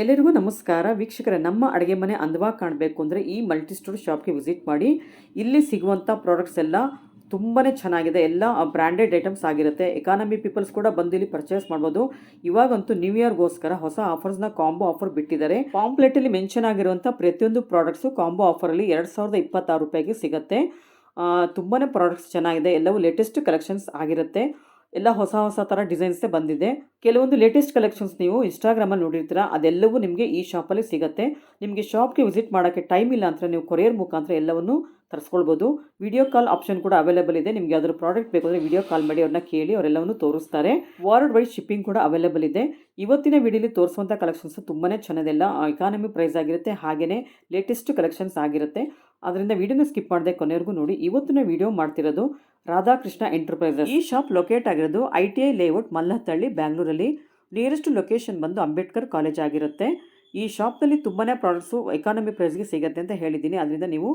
ಎಲ್ಲರಿಗೂ ನಮಸ್ಕಾರ. ವೀಕ್ಷಕರೇ, ನಮ್ಮ ಅಡುಗೆ ಮನೆ ಅಂದವಾಗಿ ಕಾಣಬೇಕು ಅಂದರೆ ಈ ಮಲ್ಟಿ ಸ್ಟೋರ್ ಶಾಪ್ಗೆ ವಿಸಿಟ್ ಮಾಡಿ, ಇಲ್ಲಿ ಸಿಗುವಂಥ ಪ್ರಾಡಕ್ಟ್ಸ್ ಎಲ್ಲ ತುಂಬಾ ಚೆನ್ನಾಗಿದೆ. ಎಲ್ಲ ಬ್ರ್ಯಾಂಡೆಡ್ ಐಟಮ್ಸ್ ಆಗಿರುತ್ತೆ. ಎಕಾನಮಿ ಪೀಪಲ್ಸ್ ಕೂಡ ಬಂದು ಇಲ್ಲಿ ಪರ್ಚೇಸ್ ಮಾಡ್ಬೋದು. ಇವಾಗಂತೂ ನ್ಯೂ ಇಯರ್ಗೋಸ್ಕರ ಹೊಸ ಆಫರ್ಸ್ನ ಕಾಂಬೋ ಆಫರ್ ಬಿಟ್ಟಿದ್ದಾರೆ. ಪಾಂಪ್ಲೆಟಲ್ಲಿ ಮೆನ್ಷನ್ ಆಗಿರುವಂಥ ಪ್ರತಿಯೊಂದು ಪ್ರಾಡಕ್ಟ್ಸು ಕಾಂಬೋ ಆಫರಲ್ಲಿ ಎರಡು ಸಾವಿರದ ಇಪ್ಪತ್ತಾರು ರೂಪಾಯಿಗೆ ಸಿಗುತ್ತೆ. ತುಂಬಾ ಪ್ರಾಡಕ್ಟ್ಸ್ ಚೆನ್ನಾಗಿದೆ. ಎಲ್ಲವೂ ಲೇಟೆಸ್ಟ್ ಕಲೆಕ್ಷನ್ಸ್ ಆಗಿರುತ್ತೆ. ಎಲ್ಲ ಹೊಸ ಹೊಸ ಥರ ಡಿಸೈನ್ಸೇ ಬಂದಿದೆ. ಕೆಲವೊಂದು ಲೇಟೆಸ್ಟ್ ಕಲೆಕ್ಷನ್ಸ್ ನೀವು ಇನ್ಸ್ಟಾಗ್ರಾಮಲ್ಲಿ ನೋಡಿರ್ತೀರ, ಅದೆಲ್ಲವೂ ನಿಮಗೆ ಈ ಶಾಪಲ್ಲಿ ಸಿಗುತ್ತೆ. ನಿಮಗೆ ಶಾಪ್ಗೆ ವಿಸಿಟ್ ಮಾಡೋಕ್ಕೆ ಟೈಮ್ ಇಲ್ಲ ಅಂದರೆ ನೀವು ಕೊರಿಯರ್ ಮುಖಾಂತರ ಎಲ್ಲವನ್ನು ತರಿಸ್ಕೊಳ್ಬೋದು. ವಿಡಿಯೋ ಕಾಲ್ ಆಪ್ಷನ್ ಕೂಡ ಅವೈಲೇಬಲ್ ಇದೆ. ನಿಮಗೆ ಯಾವ್ದಾದ್ರು ಪ್ರಾಡಕ್ಟ್ ಬೇಕಾದ್ರೆ ವಿಡಿಯೋ ಕಾಲ್ ಮಾಡಿ ಅವ್ರನ್ನ ಕೇಳಿ ಅವರೆಲ್ಲವನ್ನು ತೋರಿಸ್ತಾರೆ. ವಾರ್ಡ್ ವೈಡ್ ಶಿಪ್ಪಿಂಗ್ ಕೂಡ ಅವೈಲೇಬಲ್ ಇದೆ. ಇವತ್ತಿನ ವಿಡಿಯೋಲಿ ತೋರಿಸುವಂಥ ಕಲೆಕ್ಷನ್ಸ್ ತುಂಬಾ ಚೆನ್ನದೆಲ್ಲ ಎಕಾನಮಿ ಪ್ರೈಸ್ ಆಗಿರುತ್ತೆ ಹಾಗೆಯೇ ಲೇಟೆಸ್ಟ್ ಕಲೆಕ್ಷನ್ಸ್ ಆಗಿರುತ್ತೆ. ಅದರಿಂದ ವಿಡಿಯೋನ ಸ್ಕಿಪ್ ಮಾಡದೆ ಕೊನೆವರೆಗೂ ನೋಡಿ. ಇವತ್ತಿನ ವಿಡಿಯೋ ಮಾಡ್ತಿರೋದು ರಾಧಾಕೃಷ್ಣ ಎಂಟರ್ಪ್ರೈಸಸ್ ಈ ಶಾಪ್ ಲೊಕೇಟ್ ಆಗಿರೋದು I T I layout Mallathahalli ಬ್ಯಾಂಗ್ಳೂರಲ್ಲಿ. ನಿಯರೆಸ್ಟ್ ಲೊಕೇಶನ್ ಬಂದು ಅಂಬೇಡ್ಕರ್ ಕಾಲೇಜ್ ಆಗಿರುತ್ತೆ. ಈ ಶಾಪ್ನಲ್ಲಿ ತುಂಬಾ ಪ್ರಾಡಕ್ಟ್ಸು ಎಕಾನಮಿ ಪ್ರೈಸ್ಗೆ ಸಿಗುತ್ತೆ ಅಂತ ಹೇಳಿದ್ದೀನಿ. ಅದರಿಂದ ನೀವು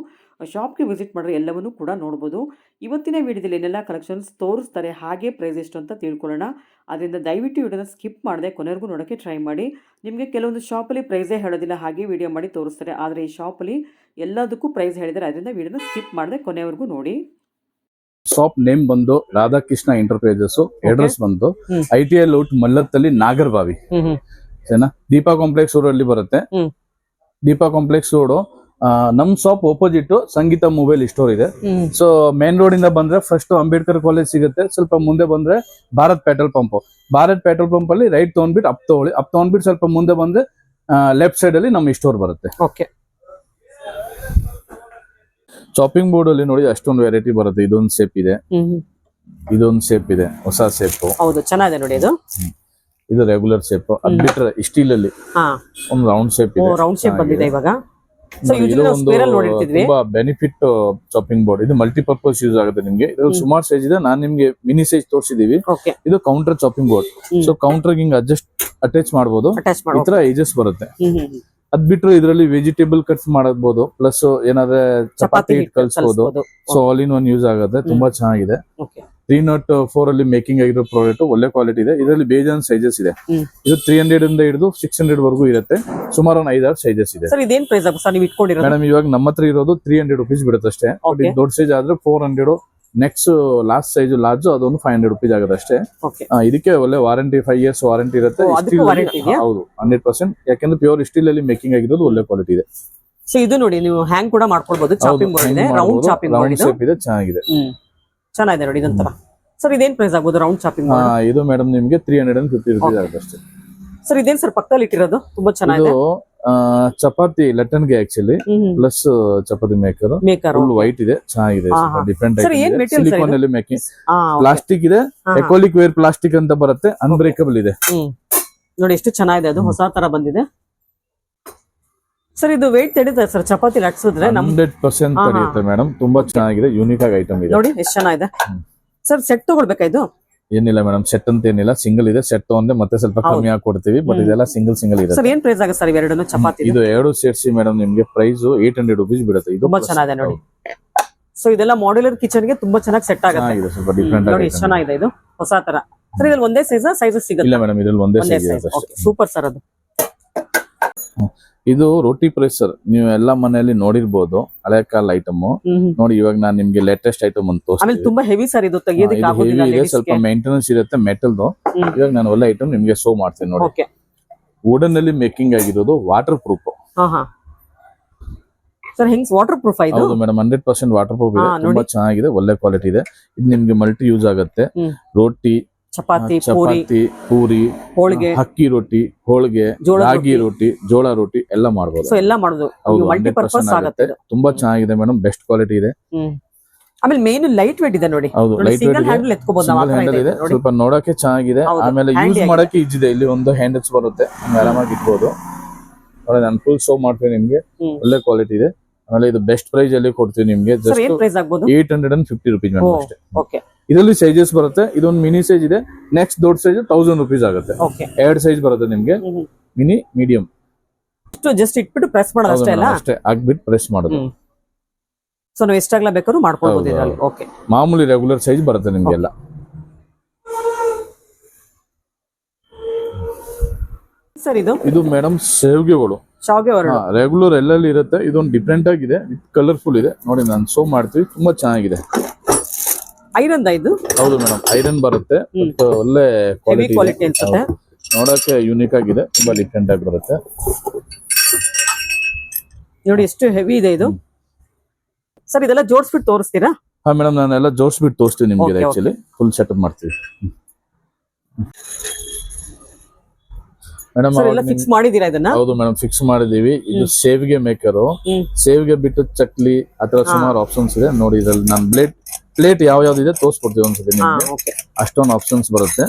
ಶಾಪ್ಗೆ ವಿಸಿಟ್ ಮಾಡಿದ್ರೆ ಎಲ್ಲವನ್ನೂ ಕೂಡ ನೋಡ್ಬೋದು. ಇವತ್ತಿನ ವಿಡಿಯೋದಲ್ಲಿ ಏನೆಲ್ಲ ಕಲೆಕ್ಷನ್ಸ್ ತೋರಿಸ್ತಾರೆ ಹಾಗೆ ಪ್ರೈಸ್ ಎಷ್ಟು ಅಂತ ತಿಳ್ಕೊಳ್ಳೋಣ. ಅದರಿಂದ ದಯವಿಟ್ಟು ವಿಡಿಯೋನ ಸ್ಕಿಪ್ ಮಾಡದೆ ಕೊನೆವರೆಗೂ ನೋಡೋಕ್ಕೆ ಟ್ರೈ ಮಾಡಿ. ನಿಮಗೆ ಕೆಲವೊಂದು ಶಾಪಲ್ಲಿ ಪ್ರೈಸೇ ಹೇಳೋದಿಲ್ಲ ಹಾಗೆ ವಿಡಿಯೋ ಮಾಡಿ ತೋರಿಸ್ತಾರೆ. ಆದರೆ ಈ ಶಾಪಲ್ಲಿ ಎಲ್ಲದಕ್ಕೂ ಪ್ರೈಸ್ ಹೇಳಿದ್ದಾರೆ. ಅದರಿಂದ ವಿಡಿಯೋನ ಸ್ಕಿಪ್ ಮಾಡದೆ ಕೊನೆವರೆಗೂ ನೋಡಿ. ಶಾಪ್ ನೇಮ್ ಬಂದು ರಾಧಾಕೃಷ್ಣ ಎಂಟರ್ಪ್ರೈಸಸ್ ಅಡ್ರೆಸ್ ಬಂದು. I T I layout Mallathahalli Nagarbhavi. ಸರಿನಾ? ದೀಪಾ ಕಾಂಪ್ಲೆಕ್ಸ್ ರೋಡ್ ಅಲ್ಲಿ ಬರುತ್ತೆ. ದೀಪಾ ಕಾಂಪ್ಲೆಕ್ಸ್ ರೋಡ್ ನಮ್ shop opposite Sangeetha mobile store ಇದೆ. ಸೊ ಮೇನ್ ರೋಡ್ ಇಂದ ಬಂದ್ರೆ ಫಸ್ಟ್ ಅಂಬೇಡ್ಕರ್ ಕಾಲೇಜ್ ಸಿಗುತ್ತೆ. ಸ್ವಲ್ಪ ಮುಂದೆ ಬಂದ್ರೆ Bharat petrol pump Bharat petrol pump ಅಲ್ಲಿ ರೈಟ್ ತೊಗೊಂಡ್ಬಿಟ್ಟು ಅಪ್ ತಗೊಳ್ಳಿ. ಅಪ್ ತಗೊಂಡ್ಬಿಟ್ಟು ಸ್ವಲ್ಪ ಮುಂದೆ ಬಂದ್ರೆ ಲೆಫ್ಟ್ ಸೈಡ್ ಅಲ್ಲಿ ನಮ್ಮ ಸ್ಟೋರ್ ಬರುತ್ತೆ. ಓಕೆ ಶಾಪಿಂಗ್ ಬೋರ್ಡ್ ಅಲ್ಲಿ ನೋಡಿ ಅಷ್ಟೊಂದು ವೆರೈಟಿ ಬರುತ್ತೆ. ಇದೊಂದು ಸೇಪ್ ಇದೆ. ಇದೊಂದು ಸೇಪ್ ಇದೆ. ಹೊಸ ಸೇಪ್ ಹೌದು ಚೆನ್ನಾಗಿದೆ ನೋಡಿ ಇದು. ಇದು ರೆಗ್ಯುಲರ್ ಶೇಪ್ ಅದ್ ಬಿಟ್ರೆ ಸ್ಟೀಲ್ ಅಲ್ಲಿ ಒಂದು ರೌಂಡ್ ಶೇಪ್ ಇದೆ. ರೌಂಡ್ ಶೇಪ್ ಬಂದಿದೆ ಇವಾಗ. ತುಂಬಾ ಬೆನಿಫಿಟ್ ಶಾಪಿಂಗ್ ಬೋರ್ಡ್ ಇದು ಮಲ್ಟಿಪರ್ಪಸ್ ಯೂಸ್ ಆಗುತ್ತೆ ನಿಮ್ಗೆ. ಇದು ಸುಮಾರು ಸೈಜ್ ಇದೆ. ನಾನ್ ನಿಮ್ಗೆ ಮಿನಿ ಸೈಜ್ ತೋರಿಸಿದೀವಿ. ಇದು counter chopping board. So counter ಹಿಂಗ್ ಅಡ್ಜಸ್ಟ್ ಅಟ್ಯಾಚ್ ಮಾಡಬಹುದು ಇತರ ಈ ತರ ಏಜಸ್ ಬರುತ್ತೆ. ಅದ್ ಬಿಟ್ರೆ ಇದರಲ್ಲಿ ವೆಜಿಟೇಬಲ್ ಕಟ್ಸ್ ಮಾಡಬಹುದು ಪ್ಲಸ್ ಏನಾದ್ರೆ ಚಪಾತಿ ಹಿಟ್ ಕಲ್ಸ್ಬೋದು. So all in one use ಆಗುತ್ತೆ. ತುಂಬಾ ಚೆನ್ನಾಗಿದೆ. ತ್ರೀ ನಾಟ್ ಫೋರ್ ಅಲ್ಲಿ ಮೇಕಿಂಗ್ ಆಗಿರೋ ಪ್ರಾಡಕ್ಟ್ ಒಳ್ಳೆ ಕ್ವಾಲಿಟಿ ಇದೆ. ಇದರಲ್ಲಿ ಬೇಜಾನ್ ಸೈಜಸ್ ಇದೆ. ಇದು ತ್ರೀ ಹಂಡ್ರೆಡ್ ಇಂದ ಹಿಡಿದು ಸಿಕ್ಸ್ ಹಂಡ್ರೆಡ್ ವರೆಗೂ ಇರುತ್ತೆ. ಸುಮಾರು ಒಂದು ಐದಾರು ಸೈಜಸ್ ಇದೆ. ಇದೇನ್ ಪ್ರೈಸ್ ನೀವು ಮೇಡಮ್ ಇವಾಗ ನಮ್ಮ ಹತ್ರ ಇರೋದು ತ್ರೀ ಹಂಡ್ರೆಡ್ ರುಪೀಸ್ ಬಿಡುತ್ತೆ ಅಷ್ಟೇ. ದೊಡ್ಡ ಸೈಜ್ ಆದ್ರೆ four hundred next last size large ಅದೊಂದು ಫೈವ್ ಹಂಡ್ರೆಡ್ ರುಪೀಸ್ ಆಗುತ್ತೆ ಅಷ್ಟೇ. ಇದಕ್ಕೆ ಒಳ್ಳೆ ವಾರಂಟಿ ಫೈವ್ ಇಯರ್ಸ್ ವಾರಂಟಿ ಇರುತ್ತೆ? ಹೌದು ಹಂಡ್ರೆಡ್ ಪರ್ಸೆಂಟ್ ಯಾಕಂದ್ರೆ ಪ್ಯೂರ್ ಸ್ಟೀಲ್ ಅಲ್ಲಿ ಮೇಕಿಂಗ್ ಆಗಿರೋದು ಒಳ್ಳೆ ಕ್ವಾಲಿಟಿ ಇದೆ. ಸೊ ಇದು ನೋಡಿ ನೀವು ಹ್ಯಾಂಗ್ ಕೂಡ ಮಾಡ್ಕೊಳ್ಬಹುದು ಚಾಪಿಂಗ್ ರೌಂಡ್ ಚಾಪಿಂಗ್ ಇದೆ ಚೆನ್ನಾಗಿದೆ. ಚೆನ್ನಾಗಿದೆ ನೋಡಿ ಇದೊಂಥರ. ಸರ್ ಇದೇನ್ ಪ್ರೈಸ್ ಆಗ್ಬೋದು ರೌಂಡ್ ಶಾಪಿಂಗ್ ಇದು ಮೇಡಮ್ ನಿಮಗೆ three hundred and fifty rupees ಆಗುತ್ತೆ ಅಷ್ಟೇ ಸರ್ ಇದೇನ್ ಸರ್ ಪಕ್ಕದಲ್ಲಿ ಇಟ್ಟಿರೋದು? ತುಂಬಾ ಚೆನ್ನಾಗಿದೆ. Chapati ಲಟ್ಟನ್ಗೆ actually plus chapati maker maker white ಇದೆ ಚೆನ್ನಾಗಿದೆ. ಡಿಫ್ರೆಂಟ್ ಸಿಲಿಕಾನ್ ಅಲ್ಲಿ ಮೇಕಿಂಗ್ ಪ್ಲಾಸ್ಟಿಕ್ ಇದೆ. ಎಕೋಲಿಕ್ ವೇರ್ ಪ್ಲಾಸ್ಟಿಕ್ ಅಂತ ಬರುತ್ತೆ. ಅನ್ಬ್ರೇಕಬಲ್ ಇದೆ. ನೋಡಿ ಎಷ್ಟು ಚೆನ್ನಾಗಿದೆ. ಅದು ಹೊಸ ತರ ಬಂದಿದೆ. ಸರ್ ಇದು ವೇಟ್ ತಡೀತದೆ ಸರ್ ಚಪಾತಿ ಲಟ್ಸಿದ್ರೆ ನಮ್ ಹಂಡ್ರೆಡ್ ಪರ್ಸೆಂಟ್ ಹಾ. ಮೇಡಮ್ ತುಂಬಾ ಚೆನ್ನಾಗಿದೆ ಯೂನಿಕ್ ಆಗಿ ಐಟಮ್ ಇದೆ. ನೋಡಿ ಎಷ್ಟು ಚೆನ್ನಾಗಿದೆ. ಸರ್ ಸೆಟ್ ತಗೊಳ್ಬೇಕಾ ಇದು? ಏನಿಲ್ಲ ಮೇಡಮ್ ಸೆಟ್ ಅಂತ ಏನಿಲ್ಲ. ಸಿಂಗಲ್ ಇದೆ ಸೆಟ್ ತಗೊಂಡ್ರೆ ಮತ್ತೆ ಸ್ವಲ್ಪ ಕಮ್ಮಿ ಹಾಕಿ ಕೊಡ್ತೀವಿ ಬಟ್ ಇದೆಲ್ಲ ಸಿಂಗಲ್ ಸಿಂಗಲ್ ಇದೆ ಸರ್ ಏನ್ ಪ್ರೈಸ್ ಆಗ ಸರ್ ಇವೆರಡನ್ನು ಚಪಾತಿ ಇದು ಎರಡು ಸೇರಿಸಿ ಮೇಡಮ್ ನಿಮ್ಗೆ ಪ್ರೈಸ್ ಏಟ್ ಹಂಡ್ರೆಡ್ ರುಪೀಸ್ ಬಿಡುತ್ತೆ. ಇದು ತುಂಬಾ ಚೆನ್ನಾಗಿದೆ ನೋಡಿ. ಸೊ ಇದೆಲ್ಲ ಮಾಡ್ಯುಲರ್ ಕಿಚನ್ಗೆ ತುಂಬಾ ಚೆನ್ನಾಗಿ ಸೆಟ್ ಆಗುತ್ತೆ. ಸ್ವಲ್ಪ ಡಿಫ್ರೆಂಟ್ ನೋಡಿ ಎಷ್ಟು ಚೆನ್ನಾಗಿದೆ ಇದು. ಹೊಸ ತರ ಸರ್ ಇದ್ರಲ್ಲಿ ಒಂದೇ ಸೈಜ್ ಸೈಜ್ ಸಿಗುತ್ತೆ? ಇಲ್ಲ ಮೇಡಮ್ ಇದ್ರಲ್ಲಿ ಒಂದೇ ಒಂದೇ ಸೈಜ್ ಸೂಪರ್ ಸರ್ ಅದು. ಇದು ರೋಟಿ ಪ್ರೆಸರ್ ನೀವು ಎಲ್ಲ ಮನೆಯಲ್ಲಿ ನೋಡಿರ್ಬೋದು ಹಳೆ ಕಾಲ ಐಟಮ್. ನೋಡಿ ಇವಾಗ ನಾನು ನಿಮ್ಗೆ ಲೇಟೆಸ್ಟ್ ಐಟಮ್ ಅಂತ ಆಮೇಲೆ ತುಂಬಾ ಹೆವಿ ಸರ್ ಇದು ಸ್ವಲ್ಪ ಮೇಂಟೆನೆನ್ಸ್ ಇರುತ್ತೆ ಮೆಟಲ್ದು. ಇವಾಗ ನಾನು ಒಳ್ಳೆ ಐಟಮ್ ನಿಮ್ಗೆ ಶೋ ಮಾಡ್ತೀನಿ ನೋಡಿ. ವುಡನ್ ಅಲ್ಲಿ ಮೇಕಿಂಗ್ ಆಗಿರೋದು ವಾಟರ್ ಪ್ರೂಫ್ ಸರ್ ಹೆಂಗ್ ವಾಟರ್ ಪ್ರೂಫ್ ಇದು? ಹೌದು madam hundred percent water proof ಇದೆ ತುಂಬಾ ಚೆನ್ನಾಗಿದೆ ಒಳ್ಳೆ ಕ್ವಾಲಿಟಿ ಇದೆ. ಇದು ನಿಮ್ಗೆ ಮಲ್ಟಿ ಯೂಸ್ ಆಗುತ್ತೆ. ರೋಟಿ ಚಪಾತಿ ಚಪಾತಿ ಪೂರಿ ಹೋಳಿಗೆ ಅಕ್ಕಿ ರೊಟ್ಟಿ ಹೋಳಿಗೆ ರಾಗಿ ರೊಟ್ಟಿ. ಜೋಳ ರೊಟ್ಟಿ ಎಲ್ಲ ಮಾಡಬಹುದು ಎಲ್ಲ ಮಾಡಬಹುದು ಮಲ್ಟಿಪರ್ಪಸ್ ಮಲ್ಟಿ ಪರ್ಪಸ್ ಆಗುತ್ತೆ. ತುಂಬಾ ಚೆನ್ನಾಗಿದೆ ಮೇಡಮ್ ಬೆಸ್ಟ್ ಕ್ವಾಲಿಟಿ ಇದೆ. ಆಮೇಲೆ ಮೇನ್ ಲೈಟ್ ವೇಟ್ ಇದೆ ನೋಡಿ. ಸಿಂಗಲ್ ಹ್ಯಾಂಡಲ್ ಎತ್ಕೋಬಹುದು ಇದೆ. ಸ್ವಲ್ಪ ನೋಡಕ್ಕೆ ಚೆನ್ನಾಗಿದೆ. ಆಮೇಲೆ ಯೂಸ್ ಮಾಡೋಕೆ ಮಾಡಕ್ಕೆ ಈಜಿದೆ ಇಲ್ಲಿ ಒಂದು ಹ್ಯಾಂಡಲ್ಸ್ ಬರುತ್ತೆ. ಆರಾಮಾಗಿ ಇಟ್ಬಹುದು ನೋಡಿ ನಾನು ಫುಲ್ ಶೋ ಮಾಡ್ತೀನಿ ನಿಮ್ಗೆ. ಒಳ್ಳೆ ಕ್ವಾಲಿಟಿ ಇದೆ. ಆಮೇಲೆ ಇದು ಬೆಸ್ಟ್ ಪ್ರೈಸ್ ಅಲ್ಲಿ ಕೊಡ್ತೀವಿ ನಿಮ್ಗೆ. Just eight hundred and fifty rupees ಅಷ್ಟೇ. ಓಕೆ ಇದರಲ್ಲಿ ಸೈಜಸ್ ಬರುತ್ತೆ. ಇದೊಂದು ಮಿನಿ ಸೈಜ್ ಇದೆ. ನೆಕ್ಸ್ಟ್ ದೊಡ್ಡ ಸೈಜ್ ತೌಸಂಡ್ ರುಪೀಸ್ ಆಗುತ್ತೆ. ಓಕೆ ಎರಡ್ ಸೈಜ್ ಬರುತ್ತೆ ನಿಮ್ಗೆ. ಮಿನಿ ಮೀಡಿಯಂ ಜಸ್ಟ್ ಇಟ್ಬಿಟ್ಟು ಪ್ರೆಸ್ ಮಾಡೋದು ಅಷ್ಟೇ ಅಲ್ಲ? ಅಷ್ಟೇ. ಪ್ರೆಸ್ ಮಾಡೋದು. ಸೊ ನಾವು ಎಷ್ಟಾಗ್ಲಾ ಬೇಕಾದ್ರೂ ಮಾಡ್ಕೊಳ್ಬಹುದು ಹೌದು, ಓಕೆ ಮಾಮೂಲಿ ರೆಗ್ಯುಲರ್ ಸೈಜ್ ಬರುತ್ತೆ ನಿಮ್ಗೆಲ್ಲ. ಸರ್ ಇದು? ಇದು ಮೇಡಮ್ ಸೇವ್ಗೆಗಳು. ಶಾವ್ಗೆ ಹೊರಡು ರೆಗ್ಯುಲರ್ ಎಲ್ಲೆಲ್ಲಿ ಇರುತ್ತೆ ಇದೊಂದು ಡಿಫ್ರೆಂಟ್ ಆಗಿದೆ ವಿತ್ ಕಲರ್ಫುಲ್ ಇದೆ. ನೋಡಿ ನಾನು ಸೋ ಮಾಡ್ತೀವಿ ತುಂಬಾ ಚೆನ್ನಾಗಿದೆ. ಐರನ್ ಇದು? ಹೌದು ಮೇಡಮ್ ಐರನ್ ಬರುತ್ತೆ ಒಳ್ಳೆ ಕ್ವಾಲಿಟಿ ಅನ್ಸುತ್ತೆ. ನೋಡಕ್ಕೆ ಯೂನಿಕ್ ಆಗಿದೆ ತುಂಬಾ ಡಿಫ್ರೆಂಟ್ ಆಗಿ ಬರುತ್ತೆ. ನೋಡಿ ಎಷ್ಟು ಹೆವಿ ಇದೆ ಇದು. ಸರ್ ಇದೆಲ್ಲ ಜೋಡಿಸ್ಬಿಟ್ಟು ತೋರಿಸ್ತೀರಾ? ಹಾ ಮೇಡಮ್ ನಾನೆಲ್ಲ ಜೋಡಿಸ್ಬಿಟ್ಟು ತೋರಿಸ್ತೀವಿ ನಿಮ್ಗೆ ಆಕ್ಚುಲಿ ಫುಲ್ ಸೆಟಪ್ ಮಾಡ್ತೀವಿ. ಮೇಡಮ್ ಫಿಕ್ಸ್ ಮಾಡಿದೀರಾ ಇದನ್ನ? ಹೌದು ಮೇಡಮ್ ಫಿಕ್ಸ್ ಮಾಡಿದೀವಿ ಇದು ಸೇವಿಗೆ ಮೇಕರು ಸೇವ್ಗೆ ಬಿಟ್ಟು ಚಕ್ಲಿ ಆತರ ಸುಮಾರು ಆಪ್ಷನ್ಸ್ ಇದೆ. ನೋಡಿ ಇದ್ರಲ್ಲಿ ನಾನು ಪ್ಲೇಟ್ ಪ್ಲೇಟ್ ಯಾವ ಯಾವ್ದು ಇದೆ ತೋರಿಸ್ಕೊಡ್ತೀವಿ ಒಂದ್ಸತಿ ಅಷ್ಟೊಂದು ಆಪ್ಷನ್ಸ್ ಬರುತ್ತೆ.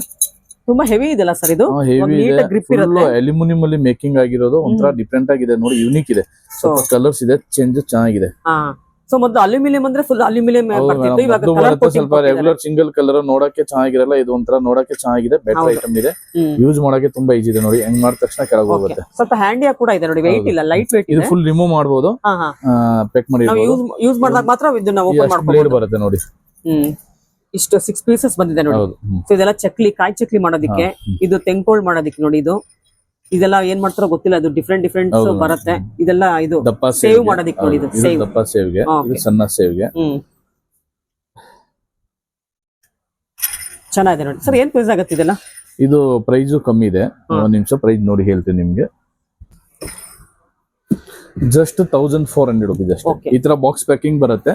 ತುಂಬಾ ಹೆವಿ ಇದೆಲ್ಲ ಸರ್ ಇದು? ಅಲ್ಯೂಮಿನಿಯಂ ಅಲ್ಲಿ ಮೇಕಿಂಗ್ ಆಗಿರೋದು ಒಂಥರ ಡಿಫ್ರೆಂಟ್ ಆಗಿದೆ. ನೋಡಿ ಯೂನಿಕ್ ಇದೆ. ಸ್ವಲ್ಪ ಕಲರ್ಸ್ ಇದೆ ಚೇಂಜ್ ಚೆನ್ನಾಗಿದೆ. ಸೊ ಮೊದಲು ಅಲ್ಯೂಮಿನಿಯಂ ಅಂದ್ರೆ ಫುಲ್ ಅಲ್ಯೂಮಿನಿಯಂ ಬರ್ತಿತ್ತು. ಇವಾಗ ಸ್ವಲ್ಪ ರೆಗ್ಯುಲರ್ ಸಿಂಗಲ್ ಕಲರ್ ನೋಡಕ್ಕೆ ಚೆನ್ನಾಗಿರಲ್ಲ ಇದು ಒಂಥರ ನೋಡಕ್ಕೆ ಚೆನ್ನಾಗಿದೆ ಬೆಟರ್. ಐಟಮ್ ಇದೆ. ಯೂಸ್ ಮಾಡಕ್ಕೆ ತುಂಬಾ ಈಜಿ ಇದೆ ನೋಡಿ. ಹೆಂಗ್ ಮಾಡಿದ ತಕ್ಷಣ ಕೆಳಗೆ ಹೋಗುತ್ತೆ. ಸ್ವಲ್ಪ ಹ್ಯಾಂಡಿ ಕೂಡ ಇದೆ ನೋಡಿ. ವೆಯ್ಟ್ ಇಲ್ಲ ಲೈಟ್ ವೆಯ್ಟ್ ಇದು. ಫುಲ್ ರಿಮೂವ್ ಮಾಡಬಹುದು ಪೆಕ್ ಮಾಡಿ ಯೂಸ್ ಮಾಡಿದಾಗ ಮಾತ್ರ ಇದನ್ನ ಓಪನ್ ಮಾಡ್ಕೊಂಡು ಬರುತ್ತೆ ನೋಡಿ. ಹ್ಮ್. ಇಷ್ಟು ಸಿಕ್ಸ್ ಪೀಸಸ್ ಬಂದಿದೆ ನೋಡಿ. ಸೊ ಇದೆಲ್ಲ ಚಕ್ಲಿ ಕಾಯಿ ಚಕ್ಲಿ ಮಾಡೋದಿಕ್ಕೆ ಇದು ತೆಂಕೋಳ್ ಮಾಡೋದಿಕ್ಕೆ ನೋಡಿ ಇದು. ಇದೆಲ್ಲ ಏನ್ ಮಾಡ್ತಾರೋ ಗೊತ್ತಿಲ್ಲ ಅದು ಡಿಫ್ರೆಂಟ್ ಡಿಫ್ರೆಂಟ್ ಬರುತ್ತೆ. ಇದೆಲ್ಲ ಇದು ದಪ್ಪ ಸೇವ್ ಮಾಡೋದಿಕ್ ಮಾಡೋದಿಕ್ಕೆ ನೋಡಿ ಇದು ಸೇವ್. ದಪ್ಪ ಸೇವ್ಗೆ. ಇದು ಸಣ್ಣ ಸೇವ್ಗೆ. ಚೆನ್ನಾಗಿದೆ ನೋಡಿ. ಸರ್ ಏನ್ ಪ್ರೈಸ್ ಆಗುತ್ತೆ ಇದೆಲ್ಲ? ಇದು ಪ್ರೈಸ್ ಕಮ್ಮಿ ಇದೆ. ಒಂದ್ ನಿಮಿಷ ಪ್ರೈಸ್ ನೋಡಿ ಹೇಳ್ತೀನಿ ನಿಮ್ಗೆ. Just thousand four hundred rupees ಅಷ್ಟೇ. ಈ ತರ ಬಾಕ್ಸ್ ಪ್ಯಾಕಿಂಗ್ ಬರುತ್ತೆ.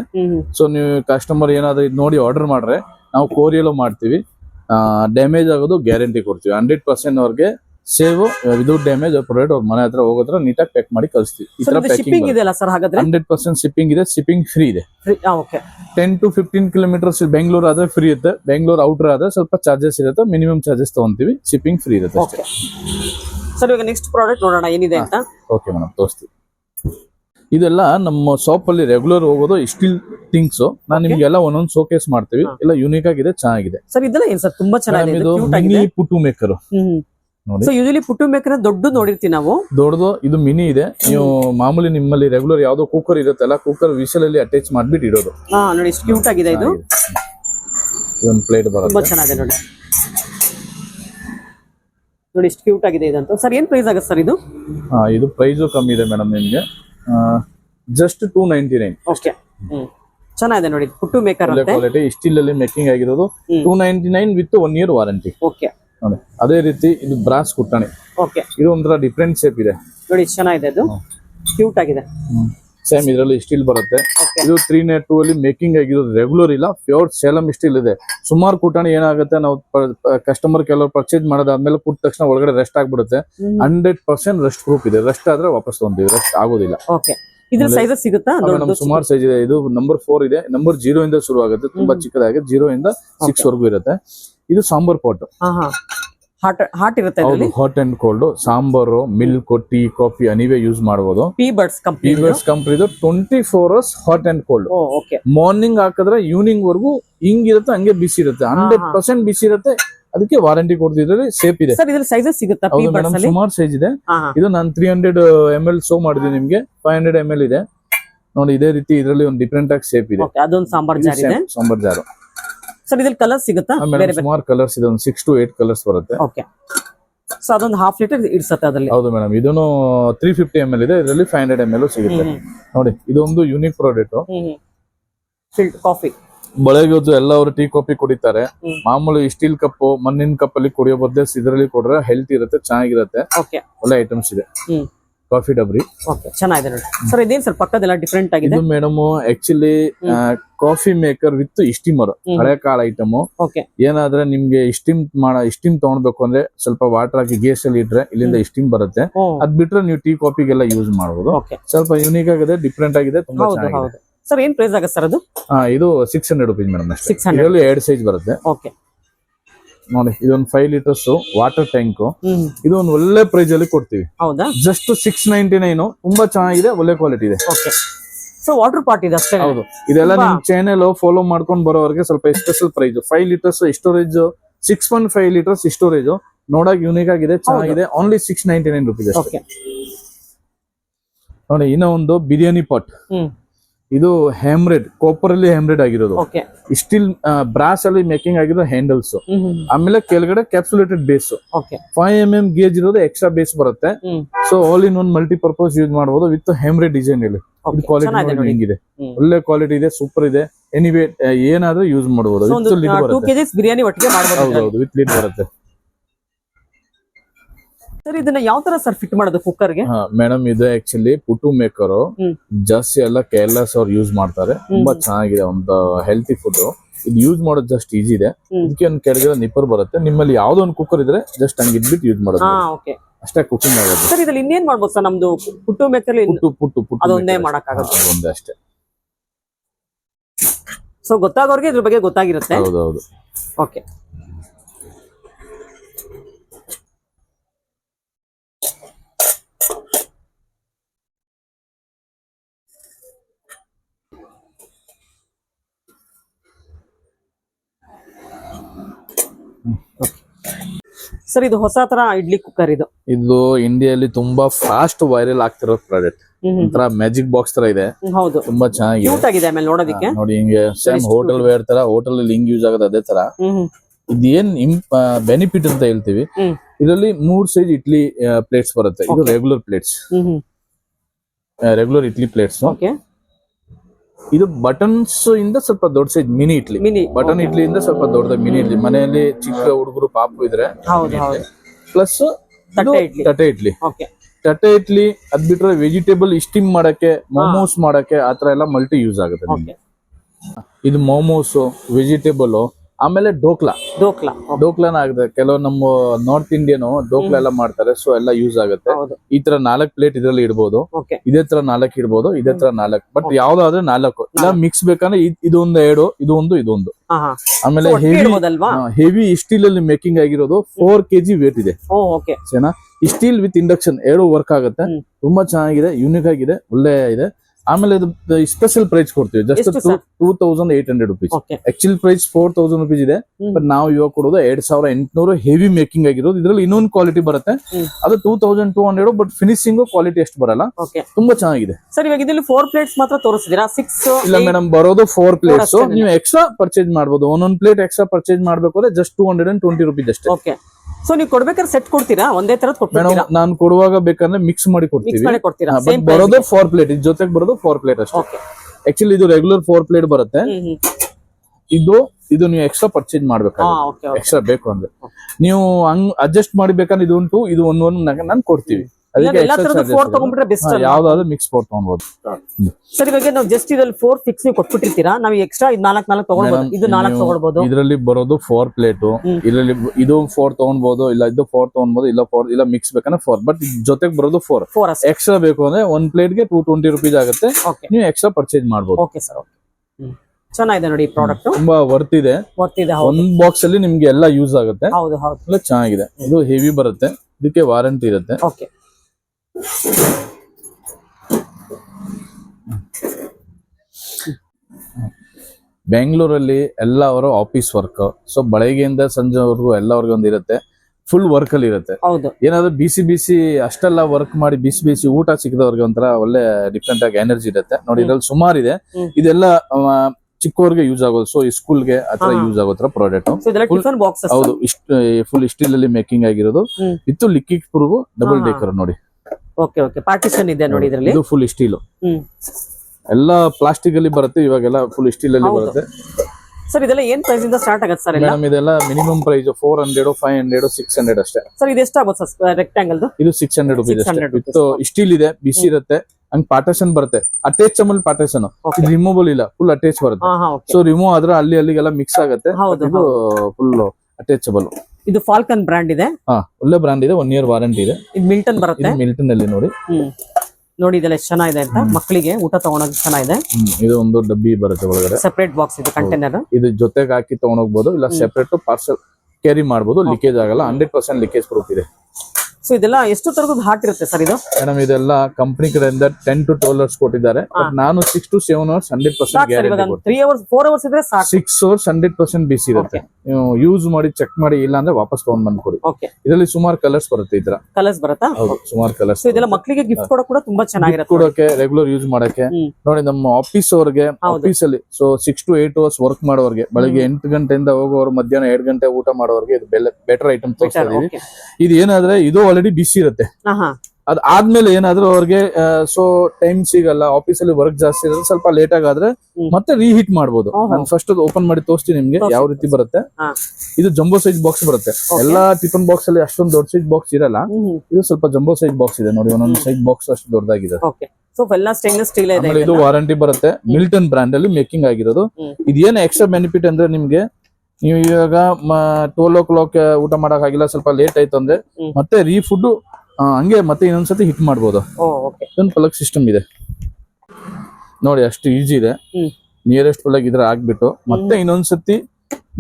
ಸೊ ನೀವು ಕಸ್ಟಮರ್ ಏನಾದ್ರು ಇದು ನೋಡಿ ಆರ್ಡರ್ ಮಾಡ್ರೆ ನಾವು ಕೋರಿಯಲ್ಲೂ ಮಾಡ್ತೀವಿ. ಡ್ಯಾಮೇಜ್ ಆಗೋದು ಗ್ಯಾರಂಟಿ ಕೊಡ್ತೀವಿ. ಹಂಡ್ರೆಡ್ ಪರ್ಸೆಂಟ್ ಅವ್ರಿಗೆ ಸೇವ್ ವಿದೌಟ್ ಡ್ಯಾಮೇಜ್ ಪ್ರೊಡಕ್ಟ್ ಅವ್ರ ಮನೆ ಹತ್ರ ಹೋಗೋದ್ರ ನೀಟಾಗಿ ಪ್ಯಾಕ್ ಮಾಡಿ ಕಳಿಸ್ತೀವಿ. ಈ ತರ ಇದು ಶಿಪ್ಪಿಂಗ್ ಪ್ಯಾಕಿಂಗ್ ಇದೆಯಲ್ಲ ಸರ್ ಹಾಗಾದ್ರೆ? ಹಂಡ್ರೆಡ್ ಪರ್ಸೆಂಟ್ ಶಿಪ್ಪಿಂಗ್ ಇದೆ ಶಿಪ್ಪಿಂಗ್ ಫ್ರೀ ಇದೆ. Okay ten to fifteen kilometres Bengaluru ಆದ್ರೆ ಫ್ರೀ ಇರುತ್ತೆ ಬೆಂಗಳೂರು ಔಟರ್ ಆದ್ರೆ ಸ್ವಲ್ಪ ಚಾರ್ಜಸ್ ಇರುತ್ತೆ ಮಿನಿಮಮ್ ಚಾರ್ಜಸ್ ತಗೊಂತೀವಿ ಶಿಪ್ಪಿಂಗ್ ಫ್ರೀ ಇರುತ್ತೆ ಅಷ್ಟೇ. ಸರ್ ಇವಾಗ ನೆಕ್ಸ್ಟ್ ಪ್ರಾಡಕ್ಟ್ ನೋಡೋಣ ಏನಿದೆ ಅಂತ? ಓಕೆ ಮೇಡಮ್ ತೋರಿಸ್ತೀವಿ. ಇದೆಲ್ಲ ನಮ್ಮ ಶಾಪ್ ಅಲ್ಲಿ ರೆಗ್ಯುಲರ್ ಹೋಗೋದು ಸ್ಟಿಲ್ ಥಿಂಗ್ಸ್ ನಾನು ನಿಮ್ಗೆಲ್ಲ ಒಂದೊಂದು ಶೋಕೇಸ್ ಮಾಡ್ತೀವಿ. ಎಲ್ಲ ಯೂನಿಕ್ ಆಗಿದೆ ಚೆನ್ನಾಗಿದೆ. ಸರ್ ಇದೆಲ್ಲ ಏನ್ ಸರ್ ತುಂಬಾ ಚೆನ್ನಾಗಿದೆ ಪುಟ್ಟು ಮೇಕರ್ ನೋಡಿ. ಸೊ ಯೂಶಲಿ ಪುಟ್ಟು ಮೇಕರ್ ದೊಡ್ಡ ನೋಡಿರ್ತೀವಿ ನಾವು. ದೊಡ್ಡದು ಇದು ಮಿನಿ ಇದೆ. ನೀವು ಮಾಮೂಲಿ ನಿಮ್ಮಲ್ಲಿ ರೆಗ್ಯುಲರ್ ಯಾವ್ದೋ ಕುಕ್ಕರ್ ಇರುತ್ತಲ್ಲ ಕುಕ್ಕರ್ ವಿಶಲ್ ಅಲ್ಲಿ ಅಟ್ಯಾಚ್ ಮಾಡ್ಬಿಟ್ಟು ಇಡೋದು. ಹಾ ನೋಡಿ ಎಷ್ಟು ಕ್ಯೂಟ್ ಆಗಿದೆ ಇದು. ಒಂದು ಪ್ಲೇಟ್ ತುಂಬಾ ಬರುತ್ತೆ ಚೆನ್ನಾಗಿದೆ ನೋಡಿ. ನೋಡಿ ಎಷ್ಟು ಕ್ಯೂಟ್ ಆಗಿದೆ ಇದಂತ. ಸರ್ ಏನ್ ಪ್ರೈಸ್ ಆಗುತ್ತೆ ಸರ್ ಇದು? ಹಾ ಇದು ಪ್ರೈಸು ಕಮ್ಮಿ ಇದೆ ಮೇಡಮ್ ನಿಮ್ಗೆ. Just two ninety nine okay ಚೆನ್ನಾಗಿದೆ ನೋಡಿ ಪುಟ್ಟು ಮೇಕರ್ ಕ್ವಾಲಿಟಿ ಸ್ಟೀಲ್ ಅಲ್ಲಿ ಮೇಕಿಂಗ್ ಆಗಿರೋದು. Two ninety nine with one year warranty okay ನೋಡಿ ಅದೇ ರೀತಿ ಇದು ಬ್ರಾಸ್ ಕುಟ್ಟಣಿ. ಓಕೆ ಇದು ಒಂಥರ ಡಿಫ್ರೆಂಟ್ ಶೇಪ್ ಇದೆ. ನೋಡಿ ಎಷ್ಟು ಚೆನ್ನಾಗಿದೆ ಅದು. ಕ್ಯೂಟ್ ಆಗಿದೆ. ಸೇಮ್ ಇದರಲ್ಲಿ ಸ್ಟೀಲ್ ಬರುತ್ತೆ. ಇದು ತ್ರೀ ನೆಟ್ ಟೂ ಅಲ್ಲಿ ಮೇಕಿಂಗ್ ಆಗಿರೋದು ರೆಗ್ಯುಲರ್ ಇಲ್ಲ ಪ್ಯೂರ್ ಸೇಲಂ ಸ್ಟೀಲ್ ಇದೆ. ಸುಮಾರು ಕುಟಾಣಿ ಏನಾಗುತ್ತೆ ನಾವು ಕಸ್ಟಮರ್ ಕೆಲವರು ಪರ್ಚೇಸ್ ಮಾಡೋದಾದ್ಮೇಲೆ ಕುಟ್ಟ ತಕ್ಷಣ ಒಳಗಡೆ ರೆಸ್ಟ್ ಆಗ್ಬಿಡುತ್ತೆ. ಹಂಡ್ರೆಡ್ ಪರ್ಸೆಂಟ್ ರೆಸ್ಟ್ ಪ್ರೂಫ್ ಇದೆ. ರೆಸ್ಟ್ ಆದ್ರೆ ವಾಪಸ್ ತಗೊಂತೀವಿ ರೆಸ್ಟ್ ಆಗೋದಿಲ್ಲ. ಇದ್ರ ಸಿಗುತ್ತಾ? ನಮ್ಗೆ ಸುಮಾರು ಸೈಜ್ ಇದೆ. ಇದು ನಂಬರ್ ಫೋರ್ ಇದೆ. ನಂಬರ್ ಜೀರೋ ಇಂದ ಶುರು ಆಗುತ್ತೆ ತುಂಬಾ ಚಿಕ್ಕದಾಗಿದೆ. ಜೀರೋ ಇಂದ ಸಿಕ್ಸ್ ವರ್ಗೂ ಇರುತ್ತೆ. ಇದು ಸಾಂಬಾರ್ ಪಾಟ್ ಹಾಟ್ ಹಾಟ್ ಇರುತ್ತೆ ಹೌದು hot and cold sambar milk tea coffee anyway use ಮಾಡಬಹುದು ಪಿ ಬರ್ಡ್ಸ್ ಕಂಪ್ನಿ ಕಂಪ್ನಿದು twenty four hours hot and cold okay morning ಹಾಕಿದ್ರೆ ಈವ್ನಿಂಗ್ ವರ್ಗೂ ಹಿಂಗಿರುತ್ತೆ ಹಂಗೆ ಬಿಸಿ ಇರುತ್ತೆ. ಹಂಡ್ರೆಡ್ ಪರ್ಸೆಂಟ್ ಬಿಸಿ ಇರುತ್ತೆ. ಅದಕ್ಕೆ ವಾರಂಟಿ ಕೊಡ್ತಿದ್ರೆ ಸೇಫ್ ಇದೆ. ಸರ್ ಸೈಜಸ್ ಸಿಗುತ್ತಾ ಮೇಡಮ್ ಸುಮಾರು ಸೈಜ್ ಇದೆ. ಇದು ನಾನು three hundred M L show ಮಾಡಿದೀನಿ ನಿಮ್ಗೆ. ಫೈವ್ ಹಂಡ್ರೆಡ್ ಎಂ ಎಲ್ ಇದೆ. ನೋಡಿ ಇದೇ ರೀತಿ ಇದರಲ್ಲಿ ಒಂದು ಡಿಫ್ರೆಂಟ್ ಆಗಿ ಸೇಫ್ ಇದೆ. ಅದೊಂದು ಸಾಂಬಾರ್ ಜಾರ್ ಸಾಂಬಾರ್ ಜಾರು. ಸರ್ ಇದ್ರಲ್ಲಿ ಕಲರ್ ಸಿಗುತ್ತಾ? ಬೇರೆ ಬೇರೆ. ಸುಮಾರು ಕಲರ್ಸ್ ಇದೆ ಒಂದು ಸಿಕ್ಸ್ ಟು ಏಟ್ ಕಲರ್ಸ್ ಬರುತ್ತೆ. ಓಕೆ ಸೊ ಅದೊಂದು ಹಾಫ್ ಲೀಟರ್ ಇಡ್ಸತ್ತೆ ಅದರಲ್ಲಿ. ಹೌದು ಮೇಡಮ್ ಇದನ್ನು ತ್ರೀ ಫಿಫ್ಟಿ ಎಂ ಎಲ್ ಇದೆ. ಇದರಲ್ಲಿ ಫೈವ್ ಹಂಡ್ರೆಡ್ ಎಂ ಎಲ್ ಸಿಗುತ್ತೆ. ನೋಡಿ ಇದೊಂದು ಯೂನಿಕ್ ಪ್ರಾಡಕ್ಟ್ ಫಿಲ್ಟ್ ಕಾಫಿ ಬೆಳಗ್ಗೆ ಹೊತ್ತು ಎಲ್ಲ ಅವರು ಟೀ ಕಾಫಿ ಕುಡಿತಾರೆ. ಮಾಮೂಲಿ ಸ್ಟೀಲ್ ಕಪ್ ಮಣ್ಣಿನ ಕಪ್ ಅಲ್ಲಿ ಕುಡಿಯೋ ಬದಲು ಇದರಲ್ಲಿ ಕೊಡ್ರೆ ಹೆಲ್ತ್ ಇರುತ್ತೆ ಚೆನ್ನಾಗಿರುತ್ತೆ. ಒಳ್ಳೆ ಐಟಮ್ಸ್ ಇದೆ. ಕಾಫಿ ಡಬ್ರಿ. ಓಕೆ ಚೆನ್ನಾಗಿದೆ ನೋಡಿ. ಸರ್ ಇದೇನ್ ಸರ್ ಪಕ್ಕದೆಲ್ಲ ಡಿಫ್ರೆಂಟ್ ಆಗಿದೆ? ಇದು madam actually coffee maker with steamer. ಹಳೆ ಕಾಲ ಐಟಮ್ ಓಕೆ ಏನಾದ್ರೆ ನಿಮ್ಗೆ ಇಸ್ಟಿಮ್ ಮಾಡ ಇಸ್ಟಿಮ್ ತಗೊಳ್ಬೇಕು ಅಂದ್ರೆ ಸ್ವಲ್ಪ ವಾಟರ್ ಹಾಕಿ ಗೇಸ್ ಅಲ್ಲಿ ಇಟ್ರೆ ಇಲ್ಲಿಂದ ಇಸ್ಟಿಮ್ ಬರುತ್ತೆ. ಅದ್ ಬಿಟ್ರೆ ನೀವು ಟೀ ಕಾಫಿಗೆಲ್ಲ ಯೂಸ್ ಮಾಡಬಹುದು ಸ್ವಲ್ಪ ಯುನೀಕ್ ಆಗಿದೆ ಡಿಫ್ರೆಂಟ್ ಆಗಿದೆ ತುಂಬಾ ಚೆನ್ನಾಗಿದೆ. ಸರ್ ಏನ್ ಪ್ರೈಸ್ ಆಗುತ್ತೆ ಸರ್ ಅದು? ಇದು ಸಿಕ್ಸ್ ಹಂಡ್ರೆಡ್ ರುಪೀಸ್ ಮೇಡಮ್ 600. ಇದರಲ್ಲಿ ಎರಡು ಸೈಜ್ ಬರುತ್ತೆ. ಓಕೆ ನೋಡಿ ಇದೊಂದು ಫೈವ್ ಲೀಟರ್ಸ್ ವಾಟರ್ ಟ್ಯಾಂಕ್ ಇದು ಒಂದು ಒಳ್ಳೆ ಪ್ರೈಸ್ ಅಲ್ಲಿ ಕೊಡ್ತೀವಿ. ಹೌದಾ? ಜಸ್ಟ್ ಸಿಕ್ಸ್ ನೈನ್ಟಿ ನೈನ್ ತುಂಬಾ ಚೆನ್ನಾಗಿದೆ ಒಳ್ಳೆ ಕ್ವಾಲಿಟಿ ಇದೆ. ಓಕೆ ಸೊ ವಾಟರ್ ಪಾಟ್ ಇದೆ ಅಷ್ಟೇ? ಹೌದು. ಇದೆಲ್ಲ ನಿಮ್ ಚಾನೆಲ್ ಫಾಲೋ ಮಾಡ್ಕೊಂಡು ಬರೋವರೆಗೆ ಸ್ವಲ್ಪ special price five litres storage six point five litres storage ನೋಡಕ್ ಯೂನಿಕ್ ಆಗಿದೆ ಚೆನ್ನಾಗಿದೆ. Only six ninety nine rupees ನೋಡಿ ಇನ್ನೊಂದು ಬಿರಿಯಾನಿ ಪಾಟ್ ಇದು ಹೆಮ್ರೆಡ್ ಕೋಪರ್ ಅಲ್ಲಿ ಹೆಮ್ರೆಡ್ ಆಗಿರೋದು ಸ್ಟಿಲ್ ಬ್ರಾಸ್ ಅಲ್ಲಿ ಮೇಕಿಂಗ್ ಆಗಿರೋ ಹ್ಯಾಂಡಲ್ಸ್ ಆಮೇಲೆ ಕೆಳಗಡೆ capsulated base five M M gauge ಇರೋದು ಎಕ್ಸ್ಟ್ರಾ ಬೇಸ್ ಬರುತ್ತೆ. So all in one multipurpose use ಮಾಡಬಹುದು ವಿತ್ ಹೆಮ್ರೆಡ್ ಡಿಸೈನ್ ಇಲ್ಲಿ ಕ್ವಾಲಿಟಿ ಹೆಂಗಿದೆ. ಒಳ್ಳೆ ಕ್ವಾಲಿಟಿ ಇದೆ ಸೂಪರ್ ಇದೆ. ಎನಿವೇ ಏನಾದ್ರೂ ಯೂಸ್ ಮಾಡಬಹುದು ವಿತ್ ಲಿಡ್ ಬರುತ್ತೆ. ಹೌದೌದು ವಿತ್ ಲಿಡ್ ಬರುತ್ತೆ. ಸರ್ ಇದನ್ನ ಯಾವ ತರ ಸರ್ ಫಿಟ್ ಮಾಡೋದು ಕುಕ್ಕರ್ಗೆ ಗೆ? ಮೇಡಮ್ ಇದು ಆಕ್ಚುಲಿ ಪುಟು ಮೇಕರ್. ಜಾಸ್ತಿ ಎಲ್ಲ ಕೇರ್ಲೆಸ್ ಅವ್ರು ಯೂಸ್ ಮಾಡ್ತಾರೆ. ತುಂಬಾ ಚೆನ್ನಾಗಿದೆ ಒಂದು ಹೆಲ್ತಿ ಫುಡ್ ಇದು ಯೂಸ್ ಮಾಡೋದು ಜಸ್ಟ್ ಈಜಿ ಇದೆ. ಇದಕ್ಕೆ ಒಂದು ಕೆಳಗಡೆ ನಿಪ್ಪರ್ ಬರುತ್ತೆ. ನಿಮ್ಮಲ್ಲಿ ಯಾವ್ದೋ ಒಂದು ಕುಕ್ಕರ್ ಇದ್ರೆ ಜಸ್ಟ್ ಹಂಗೆ ಇದ್ಬಿಟ್ಟು ಯೂಸ್ ಮಾಡೋದು. ಅಷ್ಟೇ ಕುಕಿಂಗ್ ಆಗೋದು. ಸರ್ ಇದ್ರಲ್ಲಿ ಇನ್ನೇನ್ ಮಾಡ್ಬೋದು ಸರ್ ನಮ್ದು ಪುಟ್ಟು ಮೇಕರ್ ಪುಟ್ಟು ಪುಟ್ಟು ಪುಟ್ಟು ಅದೊಂದೇ ಮಾಡಕ್ಕಾಗತ್ತೆ. ಅಷ್ಟೇ. ಅಷ್ಟೇ. ಸೊ ಗೊತ್ತಾಗೋರ್ಗೆ ಇದ್ರ ಬಗ್ಗೆ ಗೊತ್ತಾಗಿರುತ್ತೆ. ಹೌದೌದು. ಓಕೆ ಸರ್ ಇದು ಹೊಸ ತರ ಇಡ್ಲಿ ಕುಕ್ಕರ್ ಇದು. ಇದು ಇಂಡಿಯಲ್ಲಿ ತುಂಬಾ ಫಾಸ್ಟ್ ವೈರಲ್ ಆಗ್ತಿರೋ ಪ್ರಾಡಕ್ಟ್. ಒಂಥರ ಮ್ಯಾಜಿಕ್ ಬಾಕ್ಸ್ ತರ ಇದೆ. ಹೌದು. ತುಂಬಾ ಚೆನ್ನಾಗಿದೆ. ಕ್ಯೂಟ್ ಆಗಿದೆ ಆಮೇಲೆ ನೋಡೋದಿಕ್ಕೆ. ನೋಡಿ ಹಿಂಗೆ ಸೇಮ್ ಹೋಟೆಲ್ ವೇರ್ ತರ ಹೋಟೆಲ್ ಅಲ್ಲಿ ಹಿಂಗ್ ಯೂಸ್ ಆಗೋದು ಅದೇ ತರ. ಇದೇನ್ ಬೆನಿಫಿಟ್ ಅಂತ ಹೇಳ್ತೀವಿ. ಇದರಲ್ಲಿ ಮೂರ್ ಸೈಜ್ ಇಡ್ಲಿ ಪ್ಲೇಟ್ಸ್ ಬರುತ್ತೆ. ಇದು regular plates regular idli plates okay ಇದು ಬಟನ್ಸ್ ಇಂದ ಸ್ವಲ್ಪ ದೊಡ್ಡ size mini idli. Mini button ಇಂದ ಸ್ವಲ್ಪ ದೊಡ್ಡದ ಮಿನಿ ಇಡ್ಲಿ. ಮನೆಯಲ್ಲಿ ಚಿಕ್ಕ ಹುಡುಗರು ಪಾಪು ಇದ್ರೆ ಪ್ಲಸ್ ತಟ್ಟೆ ಇಡ್ಲಿ. ತಟ್ಟೆ ಇಡ್ಲಿ. ಇಡ್ಲಿ ಅದ್ ಬಿಟ್ರೆ ವೆಜಿಟೇಬಲ್ ಸ್ಟೀಮ್ ಮಾಡಕ್ಕೆ ಮೋಮೋಸ್ ಮಾಡಕ್ಕೆ ಆತರ ಎಲ್ಲ ಮಲ್ಟಿ ಯೂಸ್ ಆಗುತ್ತೆ ನಿಮ್ಗೆ. ಇದು ಮೋಮೋಸ್ ವೆಜಿಟೇಬಲ್ ಆಮೇಲೆ ಡೋಕ್ಲಾ. ಡೋಕ್ಲಾ ಡೋಕ್ಲಾನ ಆಗುತ್ತೆ. ಕೆಲವು ನಮ್ಮ ನಾರ್ತ್ ಇಂಡಿಯನ್ ಡೋಕ್ಲಾ ಎಲ್ಲ ಮಾಡ್ತಾರೆ ಸೊ ಎಲ್ಲ ಯೂಸ್ ಆಗುತ್ತೆ. ಈ ತರ ನಾಲ್ಕು ಪ್ಲೇಟ್ ಇದ್ರಲ್ಲಿ ಇಡಬಹುದು ಇದೇ ತರ ನಾಲ್ಕು ಇಡಬಹುದು ಇದೇ ತರ ನಾಲ್ಕು. ಬಟ್ ಯಾವ್ದಾದ್ರೆ ನಾಲ್ಕು. ಇಲ್ಲ ಮಿಕ್ಸ್ ಬೇಕಂದ್ರೆ ಇದ್- ಇದೊಂದು ಎರಡು ಇದು ಒಂದು ಇದೊಂದು ಆಮೇಲೆ ಹೆವಿ ಹೆವಿ ಸ್ಟೀಲ್ ಅಲ್ಲಿ ಮೇಕಿಂಗ್ ಆಗಿರೋದು ಫೋರ್ ಕೆಜಿ ವೇಟ್ ಇದೆ. ಸ್ಟೀಲ್ ವಿತ್ ಇಂಡಕ್ಷನ್ ಎರಡು ವರ್ಕ್ ಆಗುತ್ತೆ. ತುಂಬಾ ಚೆನ್ನಾಗಿದೆ ಯೂನಿಕ್ ಆಗಿದೆ ಒಳ್ಳೆ ಇದೆ. ಆಮೇಲೆ ಇದು ಸ್ಪೆಷಲ್ ಪ್ರೈಸ್ ಕೊಡ್ತೀವಿ. Just? Two thousand eight hundred rupees actually price four thousand rupees ಇದೆ. ಬಟ್ ನಾವು ಇವಾಗ ಕೊಡೋದು ಎರಡ್ ಸಾವಿರ ಎಂಟುನೂರು ಹೆವಿ ಮೇಕಿಂಗ್ ಆಗಿರೋದು. ಇದ್ರಲ್ಲಿ ಇನ್ನೊಂದು ಕ್ವಾಲಿಟಿ ಬರುತ್ತೆ. ಅದು two thousand two hundred but finishing quality ಎಷ್ಟು ಬರಲ್ಲ. ತುಂಬಾ ಚೆನ್ನಾಗಿದೆ. ಸರ್ ಇವಾಗ ಇದರಲ್ಲಿ ಫೋರ್ ಪ್ಲೇಟ್ಸ್ ಮಾತ್ರ ತೋರಿಸಿದೀರಾ ಸಿಕ್ಸ್ ಇಲ್ಲ ಮೇಡಮ್ ಬರೋದು ಫೋರ್ ಪ್ಲೇಟ್ಸ್ ನೀವು ಎಕ್ಸ್ಟ್ರಾ ಪರ್ಚೇಸ್ ಮಾಡಬಹುದು ಒಂದೊಂದು ಪ್ಲೇಟ್ ಎಕ್ಸ್ಟ್ರಾ ಪರ್ಚೇಸ್ ಮಾಡಬೇಕು ಅಂದ್ರೆ just two hundred and twenty rupees ಅಷ್ಟೇ. ಓಕೆ ಸೊ ನೀವು ಕೊಡ್ಬೇಕಾದ್ರೆ ಸೆಟ್ ಕೊಡ್ತೀರಾ? ಒಂದೇ ತರದ್ ಕೊಡ್ತೀರಾ ನಾನು ಕೊಡುವಾಗ ಬೇಕಂದ್ರೆ ಮಿಕ್ಸ್ ಮಾಡಿ ಕೊಡ್ತೀವಿ. ಮಾಡಿ ಕೊಡ್ತೀರಾ? ಬರೋದು ಫೋರ್ ಪ್ಲೇಟ್ ಇದ್ ಜೊತೆಗೆ ಬರೋದು ಫೋರ್ ಪ್ಲೇಟ್ ಅಷ್ಟೇ. ಆಕ್ಚುಲಿ ಇದು ರೆಗ್ಯುಲರ್ ಫೋರ್ ಪ್ಲೇಟ್ ಬರುತ್ತೆ. ಇದು ಇದು ನೀವು ಎಕ್ಸ್ಟ್ರಾ ಪರ್ಚೇಸ್ ಮಾಡ್ಬೇಕು ಮಾಡ್ಬೇಕಾಗುತ್ತೆ ಎಕ್ಸ್ಟ್ರಾ ಬೇಕು ಅಂದ್ರೆ. ನೀವು ಹಂಗ್ ಅಡ್ಜಸ್ಟ್ ಮಾಡಿ ಬೇಕಂದ್ರೆ ಇದು ಉಂಟು ಇದು ಒಂದ್ ಒಂದ್ ನಾನು ಕೊಡ್ತೀವಿ. ಎಲ್ಲಾ charges ಫೋರ್ ಇದೆ. ತಗೊಂಡ್ಬಿಟ್ರೆ ಬೆಸ್ಟ್ ಯಾವ್ದಾದ್ರು ಮಿಕ್ಸ್ ಫೋರ್ ತಗೊಳ್ಬಹುದು ಸರ್ ಇವಾಗ ನಾವು ಜಸ್ಟ್ ಇದ್ರಲ್ಲಿ ಫೋರ್ ಫಿಕ್ಸ್ ನೀವು ಕೊಟ್ಬಿಟ್ಟಿರ್ತೀರಾ? ನಾವು ಎಕ್ಸ್ಟ್ರಾ ಇದು ನಾಲ್ಕು ನಾಲ್ಕು ತಗೊಳ್ಬೋದು. ಇದು ನಾಲ್ಕು ತಗೊಳ್ಬೋದು. ಇದರಲ್ಲಿ ಬರೋದು ಫೋರ್ ಪ್ಲೇಟ್. ಇದರಲ್ಲಿ ಇದು ಫೋರ್ ತಗೊಂಡ್ಬೋದು ಇಲ್ಲ ಇದು ಫೋರ್ ತಗೊಂಡ್ಬೋದು ಇಲ್ಲ ಫೋರ್ ಇಲ್ಲ ಮಿಕ್ಸ್ ಬೇಕಂದ್ರೆ ಫೋರ್ ಬಟ್ ಜೊತೆಗೆ ಬರೋದು ಫೋರ್ ಫೋರ್ ಎಕ್ಸ್ಟ್ರಾ ಬೇಕು ಅಂದ್ರೆ ಒಂದ್ ಪ್ಲೇಟ್ಗೆ ಟೂ ಟ್ವೆಂಟಿ ರುಪೀಸ್ ಆಗುತ್ತೆ. ನೀವು ಎಕ್ಸ್ಟ್ರಾ ಪರ್ಚೇಸ್ ಮಾಡಬಹುದು ಓಕೆ ಸರ್ ಚೆನ್ನಾಗಿದೆ ನೋಡಿ ಈ ಪ್ರಾಡಕ್ಟ್ ತುಂಬಾ ವರ್ತ್ ಇದೆ. ವರ್ತ್ ಹೌದು. ಒಂದ್ ಬಾಕ್ಸ್ ಅಲ್ಲಿ ನಿಮ್ಗೆ ಎಲ್ಲ ಯೂಸ್ ಆಗುತ್ತೆ. ಹೌದು ಹೌದು. ಚೆನ್ನಾಗಿದೆ. ಇದು ಹೆವಿ ಬರುತ್ತೆ. ಇದಕ್ಕೆ ವಾರಂಟಿ ಇರುತ್ತೆ. ಓಕೆ ಬೆಂಗಳೂರಲ್ಲಿ ಎಲ್ಲ ಅವರ ಆಫೀಸ್ ವರ್ಕ್ ಸೊ ಬೆಳಗ್ಗೆಯಿಂದ ಸಂಜೆವರೆಗೂ ಎಲ್ಲವರೆಗೂ ಒಂದು ಇರುತ್ತೆ. ಫುಲ್ ವರ್ಕ್ ಅಲ್ಲಿ ಇರುತ್ತೆ. ಹೌದು. ಏನಾದ್ರು ಬಿಸಿ ಬಿಸಿ ಅಷ್ಟೆಲ್ಲ ವರ್ಕ್ ಮಾಡಿ ಬಿಸಿ ಬಿಸಿ ಊಟ ಸಿಕ್ಕದವ್ರಿಗೆ ಒಂಥರ ಒಳ್ಳೆ ಡಿಫ್ರೆಂಟ್ ಆಗಿ ಎನರ್ಜಿ ಇರುತ್ತೆ. ನೋಡಿ ಇದ್ರಲ್ಲಿ ಸುಮಾರು ಇದೆ. ಇದೆಲ್ಲ ಚಿಕ್ಕವರಿಗೆ ಯೂಸ್ ಆಗೋದು. ಸೊ ಈ ಸ್ಕೂಲ್ಗೆ ಆತರ ಹಾ. ಯೂಸ್ ಆಗೋ ತರ ಪ್ರಾಡಕ್ಟ್ ಹೌದು. ಇಷ್ಟ ಫುಲ್ ಸ್ಟೀಲ್ ಅಲ್ಲಿ ಮೇಕಿಂಗ್ ಆಗಿರೋದು. ಇತ್ತು ಲಿಕ್ವಿಡ್ ಪ್ರೂಫ್ ಡಬಲ್. ಡೇಕರ್ ನೋಡಿ. ಓಕೆ ಓಕೆ ಪಾರ್ಟಿಷನ್ ಇದೆ ನೋಡಿ ಇದರಲ್ಲಿ. ಇದು ಫುಲ್ ಸ್ಟೀಲ್ ಹ್ಮ್. ಎಲ್ಲ ಪ್ಲಾಸ್ಟಿಕ್ ಅಲ್ಲಿ ಬರುತ್ತೆ ಇವಾಗೆಲ್ಲ ಫುಲ್ ಸ್ಟೀಲ್ ಅಲ್ಲಿ ಬರುತ್ತೆ. ಸರ್ ಇದೆಲ್ಲ ಏನ್ ಪ್ರೈಸ್ ಇಂದ ಸ್ಟಾರ್ಟ್ ಆಗುತ್ತೆ ಸರ್ ಮೇಡಮ್ ಇದೆಲ್ಲ minimum price four hundred five hundred six hundred ಅಷ್ಟೇ. ಸರ್ ಇದು ಎಷ್ಟಾಗುತ್ತೆ ಸರ್ ರೆಕ್ಟಾಂಗಲ್ ಇದು ಸಿಕ್ಸ್ ಹಂಡ್ರೆಡ್ ರುಪೀಸ್ ಅಷ್ಟೇ. 600 ಸ್ಟೀಲ್ ಇದೆ ಬಿಸಿ ಇರುತ್ತೆ ಹಂಗ್ ಪಾರ್ಟೇಷನ್ ಬರುತ್ತೆ. Attach partition Okay. ಇದು ರಿಮೂವಲ್ ಇಲ್ಲ ಫುಲ್ ಅಟ್ಯಾಚ್ ಬರುತ್ತೆ. ಸೊ ರಿಮೂವ್ ಆದ್ರೆ ಅಲ್ಲಿ ಅಲ್ಲಿಗೆಲ್ಲ ಮಿಕ್ಸ್ ಆಗುತ್ತೆ. ಇದು ಫುಲ್ ಅಟ್ಯಾಚಬಲ್ ಇದು ಫಾಲ್ಕನ್ ಬ್ರ್ಯಾಂಡ್ ಇದೆ. ಹಾ ಒಳ್ಳೆ ಬ್ರಾಂಡ್ ಇದೆ ಒನ್ ಇಯರ್ ವಾರಂಟಿ ಇದೆ. ಇದು ಮಿಲ್ಟನ್ ಬರುತ್ತೆ. ಇದು ಮಿಲ್ಟನ್ ಅಲ್ಲಿ ನೋಡಿ. ಹ್ಮ್. ನೋಡಿ ಇದೆಲ್ಲ ಎಷ್ಟು ಚೆನ್ನಾಗಿದೆ ಅಂತ ಮಕ್ಕಳಿಗೆ ಊಟ ತಗೊಳಕ್ ಚೆನ್ನಾಗಿದೆ. ಹ್ಮ್, ಇದು ಒಂದು ಡಬ್ಬಿ ಬರುತ್ತೆ ಒಳಗಡೆ. ಸೆಪರೇಟ್ ಬಾಕ್ಸ್ ಇದೆ ಕಂಟೈನರ್ ಇದು ಜೊತೆಗೆ ಹಾಕಿ ತಗೊಂಡೋಗ್ಬೋದು ಇಲ್ಲ ಸೆಪರೇಟ್ ಪಾರ್ಸಲ್ ಕ್ಯಾರಿ ಮಾಡ್ಬೋದು ಲೀಕೇಜ್ ಆಗಲ್ಲ ಹಂಡ್ರೆಡ್ ಪರ್ಸೆಂಟ್ ಲೀಕೇಜ್ ಪ್ರೂಫ್ ಇದೆ. ಸೊ ಇದೆಲ್ಲ ಎಷ್ಟು ತರದ್ದು ಹಾಟ್ ಇರುತ್ತೆ ಸರ್ ಇದು? ಮೇಡಮ್ ಇದೆಲ್ಲ ಕಂಪನಿ ಕಡೆಯಿಂದ ಟೆನ್ ಟು ಟ್ವೆಲ್ ಅವರ್ಸ್ ಕೊಟ್ಟಿದ್ದಾರೆ. ನಾನು six to seven hours hundred percent guarantee three hours four hours ಇದ್ರೆ ಸಾಕು. ಸಿಕ್ಸ್ ಅವರ್ಸ್ ಹಂಡ್ರೆಡ್ ಪರ್ಸೆಂಟ್ ಬಿಸಿ ಇರುತ್ತೆ. ನೀವು ಯೂಸ್ ಮಾಡಿ ಚೆಕ್ ಮಾಡಿ ಇಲ್ಲ ಅಂದ್ರೆ ವಾಪಸ್ ತಗೊಂಡ್ ಬಂದ್ ಕೊಡಿ ಓಕೆ ಇದರಲ್ಲಿ ಸುಮಾರು ಕಲರ್ಸ್ ಬರುತ್ತೆ ಇದ್ರ ಕಲರ್ಸ್ ಬರುತ್ತಾ? ಸುಮಾರು ಕಲರ್ಸ್ ಇದೆಲ್ಲ ಮಕ್ಕಳಿಗೆ ಗಿಫ್ಟ್ ಕೊಡೋ ಕೂಡ ತುಂಬಾ ಚೆನ್ನಾಗಿರುತ್ತೆ. ಕೊಡೋಕೆ ರೆಗ್ಯುಲರ್ ಯೂಸ್ ಮಾಡಕ್ಕೆ. ನೋಡಿ ನಮ್ಮ ಆಫೀಸ್ ಅವ್ರಿಗೆ. ಆಫೀಸ್ ಅಲ್ಲಿ so six to eight hours work ಮಾಡೋರ್ಗೆ ಬೆಳಿಗ್ಗೆ ಎಂಟು ಗಂಟೆಯಿಂದ ಹೋಗೋರು ಮಧ್ಯಾಹ್ನ ಎರಡು ಗಂಟೆ ಊಟ ಮಾಡೋರ್ಗೆ ಇದು ಬೆಟರ್ ಐಟಮ್ ತೋರಿಸ್ತಾ ಇದೀವಿ. ಇದು ಏನಾದ್ರೆ ಇದು ಆಲ್ರೆಡಿ ಬಿಸಿ ಇರುತ್ತೆ. ಅದ್ ಆದ್ಮೇಲೆ ಏನಾದ್ರೂ ಅವ್ರಿಗೆ ಸೊ ಟೈಮ್ ಸಿಗಲ್ಲ ಆಫೀಸ್ ಅಲ್ಲಿ ವರ್ಕ್ ಜಾಸ್ತಿ ಇರೋದು ಸ್ವಲ್ಪ ಲೇಟ್ ಆಗಾದ್ರೆ ಮತ್ತೆ ರೀಹೀಟ್ ಮಾಡಬಹುದು. ನಾನು ಫಸ್ಟ್ ಓಪನ್ ಮಾಡಿ ತೋರಿಸ್ತೀನಿ ನಿಮ್ಗೆ ಯಾವ ರೀತಿ ಬರುತ್ತೆ. ಇದು ಜಂಬೋ ಸೈಜ್ ಬಾಕ್ಸ್ ಬರುತ್ತೆ. ಎಲ್ಲಾ ಟಿಫನ್ ಬಾಕ್ಸ್ ಅಲ್ಲಿ ಅಷ್ಟೊಂದು ದೊಡ್ಡ ಸೈಜ್ ಬಾಕ್ಸ್ ಇರಲ್ಲ. ಇದು ಸ್ವಲ್ಪ ಜಂಬೋ ಸೈಜ್ ಬಾಕ್ಸ್ ಇದೆ ನೋಡಿ ಒಂದೊಂದು ಸೈಜ್ ಬಾಕ್ಸ್ ಅಷ್ಟು ದೊಡ್ಡದಾಗಿದೆ. ಸ್ಟೇನ್ಲೆಸ್ ಸ್ಟೀಲ್ ಇದೆ ವಾರಂಟಿ ಬರುತ್ತೆ. ಮಿಲ್ಟನ್ ಬ್ರಾಂಡ್ ಅಲ್ಲಿ ಮೇಕಿಂಗ್ ಆಗಿರೋದು. ಇದೇನು ಎಕ್ಸ್ಟ್ರಾ ಬೆನಿಫಿಟ್ ಅಂದ್ರೆ ನಿಮ್ಗೆ ನೀವು ಇವಾಗ ಟ್ವೆಲ್ ಓ ಕ್ಲಾಕ್ ಊಟ ಮಾಡಕ್ ಆಗಿಲ್ಲ ಸ್ವಲ್ಪ ಲೇಟ್ ಆಯ್ತು ಅಂದ್ರೆ ಮತ್ತೆ ರೀ ಫುಡ್ ಹಂಗೆ ಮತ್ತೆ ಇನ್ನೊಂದ್ಸತಿ ಹಿಟ್ ಮಾಡ್ಬೋದು. ಇದೊಂದು ಪಲಕ್ ಸಿಸ್ಟಮ್ ಇದೆ. ನೋಡಿ ಅಷ್ಟು ಈಜಿ ಇದೆ. ನಿಯರೆಸ್ಟ್ ಪಲಕ್ ಇದ್ರೆ ಆಗ್ಬಿಟ್ಟು ಮತ್ತೆ ಇನ್ನೊಂದ್ಸತಿ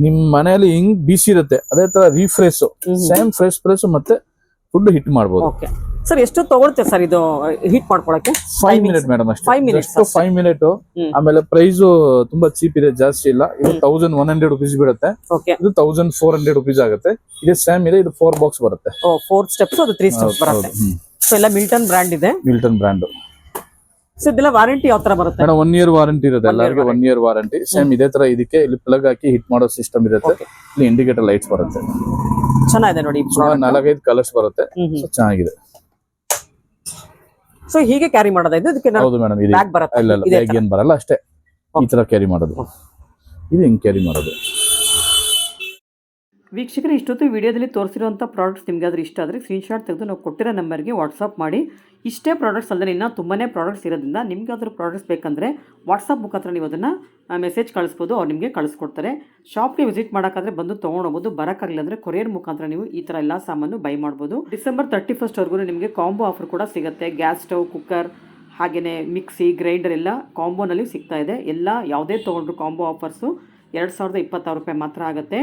ನಿಮ್ ಮನೆಯಲ್ಲಿ ಹಿಂಗ್ ಬಿಸಿ ಇರುತ್ತೆ. ಅದೇ ತರ ರೀಫ್ರೆಶ್. ಸೇಮ್ ಫ್ರೆಶ್ ಫ್ರೆಶ್ ಮತ್ತೆ ಫುಡ್ ಹಿಟ್ ಮಾಡ್ಬೋದು. ಸರ್ ಎಷ್ಟು ತಗೊಳುತ್ತೆ ಸರ್ ಇದು ಹೀಟ್ ಮಾಡ್ಕೊಳಕ್ಕೆ? ಫೈವ್ ಮಿನಿಟ್ ಮೇಡಮ್ ಅಷ್ಟೇ. Minute minutes just five minute ಆಮೇಲೆ ಪ್ರೈಸ್ ತುಂಬಾ ಚೀಪ್ ಇದೆ ಜಾಸ್ತಿ ಇಲ್ಲ. ಇದು ತೌಸಂಡ್ ಒನ್ ಹಂಡ್ರೆಡ್ ರುಪೀಸ್ ಬಿಡುತ್ತೆ. ಇದು ತೌಸಂಡ್ ಫೋರ್ ಹಂಡ್ರೆಡ್ ರುಪೀಸ್ ಆಗುತ್ತೆ. ಇದು ಸೇಮ್ ಇದೆ ಇದು ಫೋರ್ ಬಾಕ್ಸ್ ಬರುತ್ತೆ. ಫೋರ್ ಸ್ಟೆಪ್ಸ್ ಅದು ತ್ರೀ ಸ್ಟೆಪ್ಸ್ ಬರುತ್ತೆ. ಸೊ ಎಲ್ಲ ಮಿಲ್ಟನ್ ಬ್ರ್ಯಾಂಡ್ ಇದೆ. ಮಿಲ್ಟನ್ ಬ್ರ್ಯಾಂಡ್ ಸೊ ಇದೆಲ್ಲ ವಾರಂಟಿ ಯಾವ ತರ ಬರುತ್ತೆ? ಮೇಡಮ್ ಒನ್ ಇಯರ್ ವಾರಂಟಿ ಇರುತ್ತೆ ಎಲ್ಲರಿಗೂ ಒನ್ ಇಯರ್ ವಾರಂಟಿ ಸೇಮ್ ಇದೇ ತರ ಇದಕ್ಕೆ ಇಲ್ಲಿ ಪ್ಲಗ್ ಹಾಕಿ ಹಿಟ್ ಮಾಡೋ ಸಿಸ್ಟಮ್ ಇರುತ್ತೆ. ಇಲ್ಲಿ ಇಂಡಿಕೇಟರ್ ಲೈಟ್ಸ್ ಬರುತ್ತೆ. ಚೆನ್ನಾಗಿದೆ ನೋಡಿ ನಾಲ್ಕೈದು ಕಲರ್ಸ್ ಬರುತ್ತೆ. ಚೆನ್ನಾಗಿದೆ. ಸೊ ಹೀಗೆ ಕ್ಯಾರಿ ಮಾಡೋದಾಯ್ತು ಇದು ಇದಕ್ಕೆ ಹೌದು ಮೇಡಮ್ ಇದು ಬ್ಯಾಗ್ ಬರಲ್ಲ ಇಲ್ಲ ಇಲ್ಲ ಬ್ಯಾಗ್ ಏನ್ ಬರಲ್ಲ ಅಷ್ಟೇ ಈ ತರ ಕ್ಯಾರಿ ಮಾಡೋದು. ಇದು ಹಿಂಗ್ ಕ್ಯಾರಿ ಮಾಡೋದು. ವೀಕ್ಷಕರೇ, ಇಷ್ಟೊತ್ತು ವಿಡಿಯೋದಲ್ಲಿ ತೋರಿಸಿರುವಂಥ ಪ್ರಾಡಕ್ಟ್ಸ್ ನಿಮಗಾದ್ರೂ ಇಷ್ಟ ಆದರೆ ಸ್ಕ್ರೀನ್ಶಾಟ್ ತೆಗೆದು ನಾವು ಕೊಟ್ಟಿರೋ ನಂಬರ್ಗೆ ವಾಟ್ಸಪ್ ಮಾಡಿ. ಇಷ್ಟೇ ಪ್ರಾಡಕ್ಟ್ಸ್ ಅಲ್ಲದೆ ಇನ್ನೂ ತುಂಬಾ ಪ್ರಾಡಕ್ಟ್ಸ್ ಇರೋದ್ರಿಂದ ನಿಮಗಾದ್ರೂ ಪ್ರಾಡಕ್ಟ್ಸ್ ಬೇಕಂದರೆ ವಾಟ್ಸಪ್ ಮುಖಾಂತರ ನೀವು ಅದನ್ನು ಮೆಸೇಜ್ ಕಳಿಸ್ಬೋದು, ಅವ್ರು ನಿಮಗೆ ಕಳಿಸ್ಕೊಡ್ತಾರೆ. ಶಾಪ್ಗೆ ವಿಸಿಟ್ ಮಾಡೋಕ್ಕಾದ್ರೆ ಬಂದು ತೊಗೊಂಡೋಗ್ಬೋದು, ಬರೋಕ್ಕಾಗಲಿಲ್ಲ ಅಂದರೆ ಕೊರಿಯರ್ ಮುಖಾಂತರ ನೀವು ಈ ಥರ ಎಲ್ಲ ಸಾಮಾನು ಬೈ ಮಾಡ್ಬೋದು. ಡಿಸೆಂಬರ್ ತರ್ಟಿ ಫಸ್ಟ್ವರೆಗೂ ನಿಮಗೆ ಕಾಂಬೋ ಆಫರ್ ಕೂಡ ಸಿಗುತ್ತೆ. ಗ್ಯಾಸ್ ಸ್ಟವ್ ಕುಕ್ಕರ್ ಹಾಗೆಯೇ ಮಿಕ್ಸಿ ಗ್ರೈಂಡರ್ ಎಲ್ಲ ಕಾಂಬೋನಲ್ಲಿ ಸಿಗ್ತಾ ಇದೆ. ಎಲ್ಲ ಯಾವುದೇ ತೊಗೊಂಡ್ರು ಕಾಂಬೋ ಆಫರ್ಸು ಎರಡು ಸಾವಿರದ ಇಪ್ಪತ್ತಾರು ರೂಪಾಯಿ ಮಾತ್ರ ಆಗುತ್ತೆ.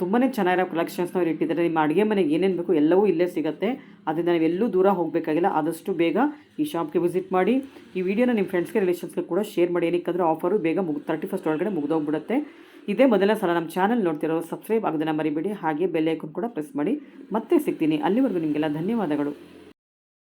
ತುಂಬಾ ಚೆನ್ನಾಗಿರೋ ಕಲೆಕ್ಷನ್ಸ್ನ ಅವ್ರು ಇಟ್ಟಿದ್ದಾರೆ. ನಿಮ್ಮ ಅಡುಗೆ ಮನೆಗೆ ಏನೇನು ಬೇಕು ಎಲ್ಲವೂ ಇಲ್ಲೇ ಸಿಗುತ್ತೆ. ಅದರಿಂದ ನೀವು ಎಲ್ಲೂ ದೂರ ಹೋಗಬೇಕಾಗಿಲ್ಲ. ಆದಷ್ಟು ಬೇಗ ಈ ಶಾಪ್ಗೆ ವಿಸಿಟ್ ಮಾಡಿ, ಈ ವಿಡಿಯೋನ ನಿಮ್ಮ ಫ್ರೆಂಡ್ಸ್ಗೆ ರಿಲೇಷನ್ಸ್ಗೆ ಕೂಡ ಶೇರ್ ಮಾಡಿ. ಏನಕ್ಕಂದ್ರೆ ಆಫರು ಬೇಗ ಮುಗ್ ತರ್ಟಿ ಫಸ್ಟ್ ಒಳಗಡೆ ಮುಗ್ದೋಗ್ಬಿಡುತ್ತೆ. ಇದೇ ಮೊದಲನೇ ಸಲ ನಮ್ಮ ಚಾನಲ್ ನೋಡ್ತಿರೋ ಸಬ್ಸ್ಕ್ರೈಬ್ ಆಗೋದನ್ನ ಮರಿಬೇಡಿ. ಹಾಗೆ ಬೆಲ್ ಕೂಡ ಪ್ರೆಸ್ ಮಾಡಿ. ಮತ್ತೆ ಸಿಗ್ತೀನಿ. ಅಲ್ಲಿವರೆಗೂ ನಿಮಗೆಲ್ಲ ಧನ್ಯವಾದಗಳು.